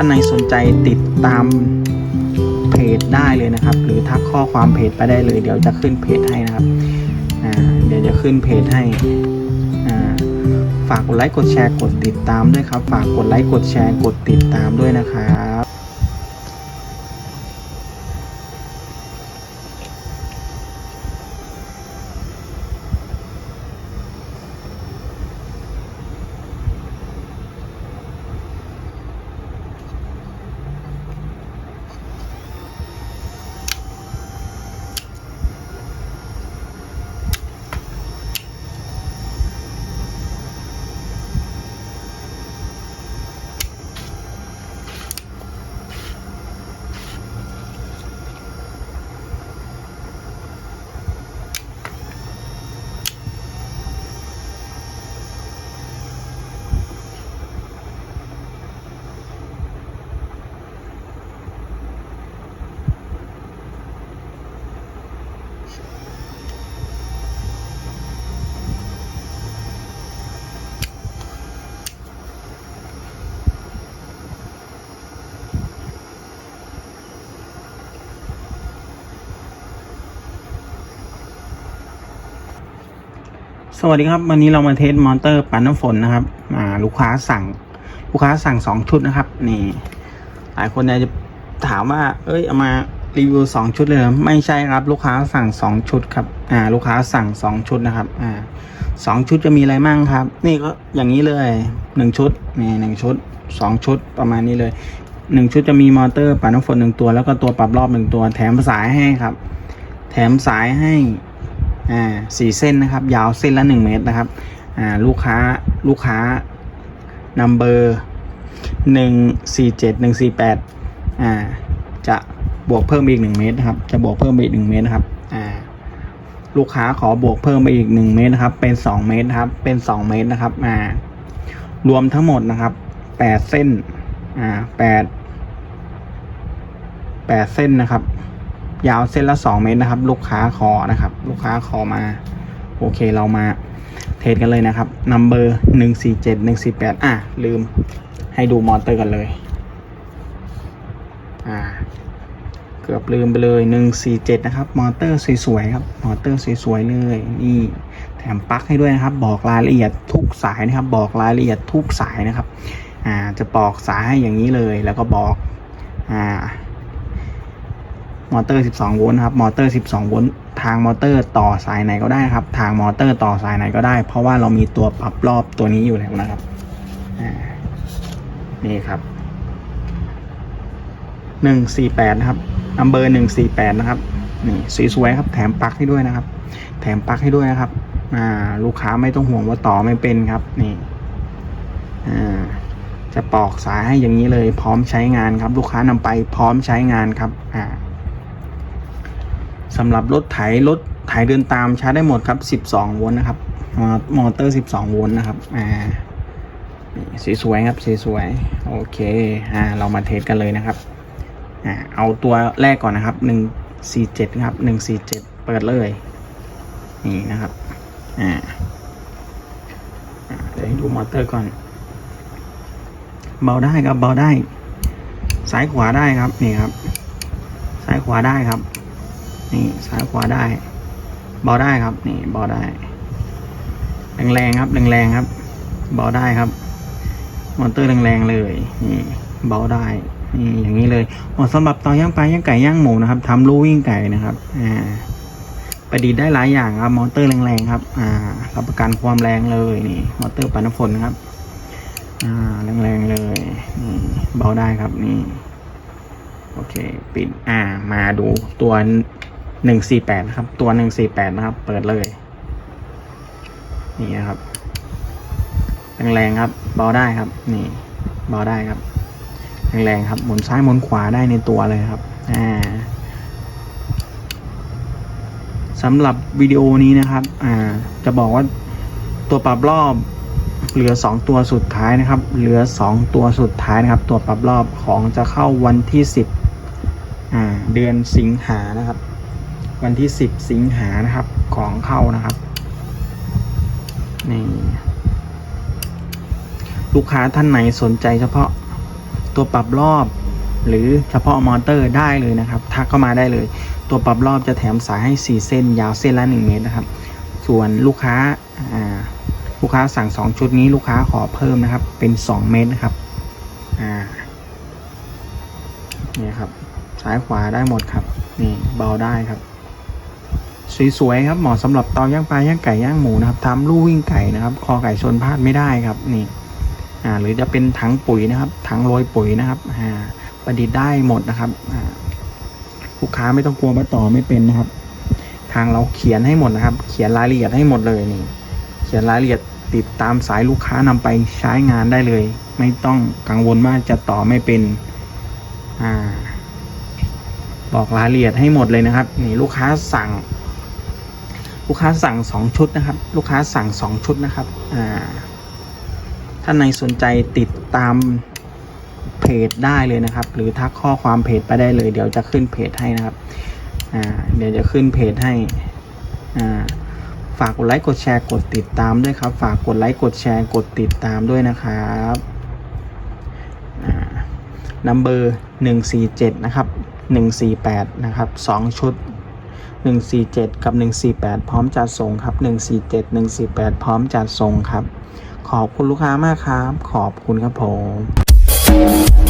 านไหนสนใจติดตามเพจได้เลยนะครับ หรือทักข้อความเพจไปได้เลย เดี๋ยวจะขึ้นเพจให้นะครับเดี๋ยวจะขึ้นเพจให้ฝากกดไลค์กดแชร์กดติดตามด้วยครับ ฝากกดไลค์กดแชร์กดติดตามด้วยนะครับ สวัสดีครับ วันนี้เรามาเทสมอเตอร์ปั่นน้ำฝนนะครับอ่าลูกค้าสั่ง ลูกค้าสั่งสองชุดนะครับ นี่ หลายคนอาจจะถามว่า เอ้ยเอามารีวิวสองชุดเลยไม่ใช่ครับ ลูกค้าสั่งสองชุดครับอ่าลูกค้าสั่งสองชุดนะครับอ่าสองชุดจะมีอะไรมั่งครับ นี่ก็อย่างนี้เลยหนึ่งชุดนี่หนึ่งชุดสองชุดประมาณนี้เลยหนึ่งชุดจะมีมอเตอร์ปั่นน้ำฝนหนึ่งตัว แล้วก็ตัวปรับรอบหนึ่งตัว แถมสายให้ครับ แถมสายให้ อ่าสี่เส้นนะครับ ยาวเส้นละหนึ่งเมตรนะครับอ่าลูกค้าลูกค้านัมเบอร์หนึ่งสี่เจ็ดหนึ่งสี่แปดอ่าจะบวกเพิ่มอีกหนึ่งเมตรนะครับ จะบวกเพิ่มอีกหนึ่งเมตรนะครับอ่าลูกค้าขอบวกเพิ่มไปอีกหนึ่งเมตรนะครับ เป็นสองเมตรนะครับ เป็นสองเมตรนะครับอ่ารวมทั้งหมดนะครับแปดเส้นอ่าแปดแปดเส้นนะครับ ยาวเส้นละสองเมตรนะครับ ลูกค้าขอนะครับ ลูกค้าขอมา โอเคเรามาเทสกันเลยนะครับนัมเบอร์หนึ่งสี่เจ็ดหนึ่งสี่แปดอะ ลืมให้ดูมอเตอร์กันเลย อ่า เกือบลืมไปเลยหนึ่งสี่เจ็ดนะครับ มอเตอร์สวยๆครับ มอเตอร์สวยๆเลย นี่ แถมปลั๊กให้ด้วยนะครับ บอกรายละเอียดทุกสายนะครับ บอกรายละเอียดทุกสายนะครับ อ่า จะปอกสายให้อย่างนี้เลย แล้วก็บอก อ่า มอเตอร์ 12 โวลต์นะครับ มอเตอร์ 12 โวลต์ ทางมอเตอร์ต่อสายไหนก็ได้ครับ ทางมอเตอร์ต่อสายไหนก็ได้ เพราะว่าเรามีตัวปรับรอบตัวนี้อยู่แล้วนะครับ นี่ครับ 148 นะครับนัมเบอร์ 148 นะครับ นี่สวยๆครับ แถมปลั๊กให้ด้วยนะครับ แถมปลั๊กให้ด้วยนะครับ อ่า ลูกค้าไม่ต้องห่วงว่าต่อไม่เป็นครับ นี่ อ่าจะปอกสายให้อย่างนี้เลย พร้อมใช้งานครับ ลูกค้านำไปพร้อมใช้งานครับ อ่า สำหรับรถไถรถไถเดินตามใช้ได้หมดครับ 12 โวลต์นะครับมอเตอร์ 12 โวลต์นะครับอ่านี่สวยๆครับสวยๆโอเคอ่าเรามาเทสกันเลยนะครับอ่าเอาตัวแรกก่อนนะครับ 147 ครับ 147 เปิดเลย นี่นะครับอ่าอ่าเดี๋ยวให้ดูมอเตอร์ก่อน เบาได้ครับเบาได้ ซ้ายขวาได้ครับนี่ครับ ซ้ายขวาได้ครับ นี่ซ้ายขวาได้เบาได้ครับ นี่เบาได้ แรงๆครับแรงๆครับเบาได้ครับ มอเตอร์แรงๆเลยนี่เบาได้นี่อย่างนี้เลยเหมาะสำหรับเตาย่างปลาย่างไก่ย่างหมูนะครับทำลู่วิ่งไก่นะครับอ่าประดิษฐ์ได้หลายอย่างครับ มอเตอร์แรงๆครับ อ่า รับประกันความแรงเลยนี่ มอเตอร์ปั่นน้ำฝนะครับ อ่า แรงๆเลยนี่เบาได้ครับนี่ โอเค ปิด อ่า มาดูตัว หนึ่งสี่แปดนะครับ ตัวหนึ่งสี่แปดนะครับ เปิดเลย นี่นะครับแรงๆครับ เบาได้ครับ นี่ เบาได้ครับแรงๆครับ หมุนซ้ายหมุนขวาได้ในตัวเลยครับ อ่าสำหรับวิดีโอนี้นะครับ อ่า จะบอกว่าตัวปรับรอบเหลือสองตัวสุดท้ายนะครับ เหลือสองตัวสุดท้ายนะครับ ตัวปรับรอบของจะเข้าวันที่สิบอ่า เดือนสิงหานะครับ วันที่สิบสิงหานะครับของเข้านะครับนี่ลูกค้าท่านไหนสนใจเฉพาะตัวปรับรอบ หรือเฉพาะมอเตอร์ได้เลยนะครับทักเข้ามาได้เลย ตัวปรับรอบจะแถมสายให้ 4 เส้น ยาวเส้นละ 1 เมตรนะครับ ส่วนลูกค้าลูกค้าสั่ง 2 ชุดนี้ลูกค้าขอเพิ่มนะครับ เป็น 2 เมตรนะครับอ่านี่ครับซ้ายขวาได้หมดครับ นี่เบาได้ครับ สวยๆครับเหมาะสำหรับเตาย่างปลาย่างไก่ย่างหมูนะครับทำลู่วิ่งไก่นะครับ คอไก่ชนพลาดไม่ได้ครับนี่อ่าหรือจะเป็นถังปุ๋ยนะครับถังโรยปุ๋ยนะครับอ่าประดิษฐ์ได้หมดนะครับอ่าลูกค้าไม่ต้องกลัวว่าต่อไม่เป็นนะครับ ทางเราเขียนให้หมดนะครับ เขียนรายละเอียดให้หมดเลยนี่ เขียนรายละเอียดติดตามสายลูกค้านำไปใช้งานได้เลย ไม่ต้องกังวลว่าจะต่อไม่เป็นอ่าบอกรายละเอียดให้หมดเลยนะครับ นี่ลูกค้าสั่ง ลูกค้าสั่งสองชุดนะครับ ลูกค้าสั่งสองชุดนะครับอ่าท่านในสนใจติดตามเพจได้เลยนะครับ หรือทักข้อความเพจไปได้เลย เดี๋ยวจะขึ้นเพจให้นะครับอ่าเดี๋ยวจะขึ้นเพจให้อ่าฝากกดไลค์กดแชร์กดติดตามด้วยครับ ฝากกดไลค์กดแชร์กดติดตามด้วยนะครับนัมเบอร์หนึ่งสี่เจ็ดนะครับหนึ่งสี่แปดนะครับสองชุด หนึ่งสี่เจ็ดกับหนึ่งสี่แปดพร้อมจัดส่งครับหนึ่งสี่เจ็ดหนึ่งสี่แปดพร้อมจัดส่งครับ ขอบคุณลูกค้ามากครับ ขอบคุณครับผม